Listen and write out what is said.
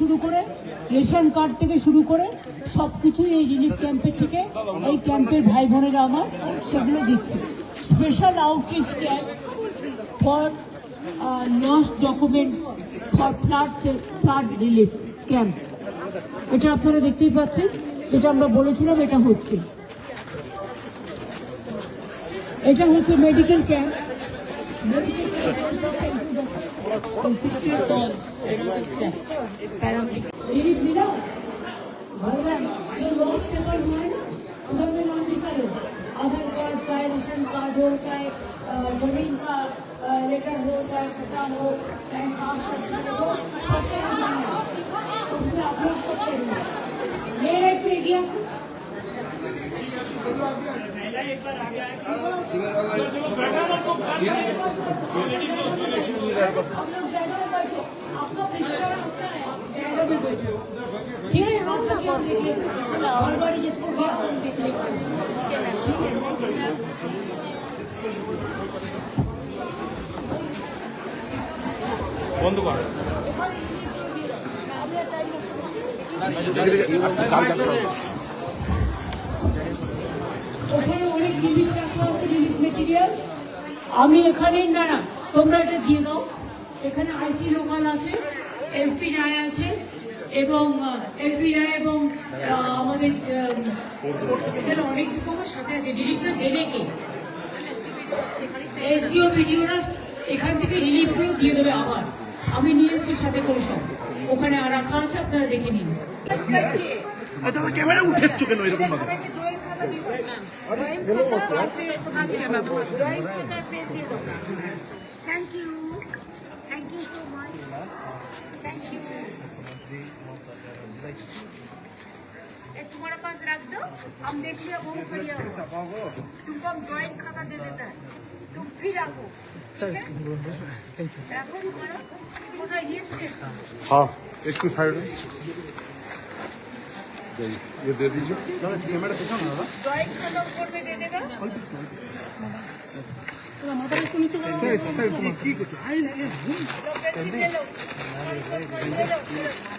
শুরু করে ration card থেকে শুরু করে সব কিছুই এই রিলিফ ক্যাম্পের থেকে, এই ক্যাম্পের ভাই বোনেরা আমার সেগুলো দিচ্ছে। Special outreach camp for lost documents for flood flood relief camp এটা আপনারা দেখতেই পাচ্ছেন, যেটা আমরা বলেছিলাম এটা হচ্ছে। এটা হচ্ছে medical camp medical relief Aadhaar card चाहे राशन कार्ड हो चाहे ज़मीन का लेटर हो चाहे पता हो चाहे सर्टिफिकेट हो उसमें अपलोड ये पे गया ठीक है हम लोग यहाँ देख लेते हैं और बड़ी जिसको भी हम देख लेते हैं ठीक है বন্ধ কর ওখানে অনেক রিলিফ রাখা আছে রিলিফ মেটেরিয়াল আমি এখানে না না তোমরা এটা দিয়ে দাও। এখানে আইসি লোকাল আছে এলপি রায় আছে এবং এলপি রায় এবং আমাদের এখানে অনেক তোমার সাথে আছে। রিলিফটা দেবে কে? এসডিও ভিডিওরা এখান থেকে রিলিফগুলো দিয়ে দেবে আবার। আমি নিয়ে এসছি সাথে করে সব। ওখানে আর রাখা আছে আপনারা দেখে নিন। দাদা ক্যামেরা উঠেছ কেন এরকম ভাবে? Thank you. Thank you so much. Thank you. ये तुम्हारे पास रख दो हम देख लिया बहुत बढ़िया हुआ। तुमको हम ड्राइंग खाता दे देता है तुम भी रखो सर रखो तुम्हारा पूरा ये सेट हाँ একটু সাইডে ये दे दीजिए ड्राइंग खाता ऊपर में दे देगा ले लो ले लो ले लो भाई वो मिले तुम्हारा उधर ड्राइंग खाता दे देगा ये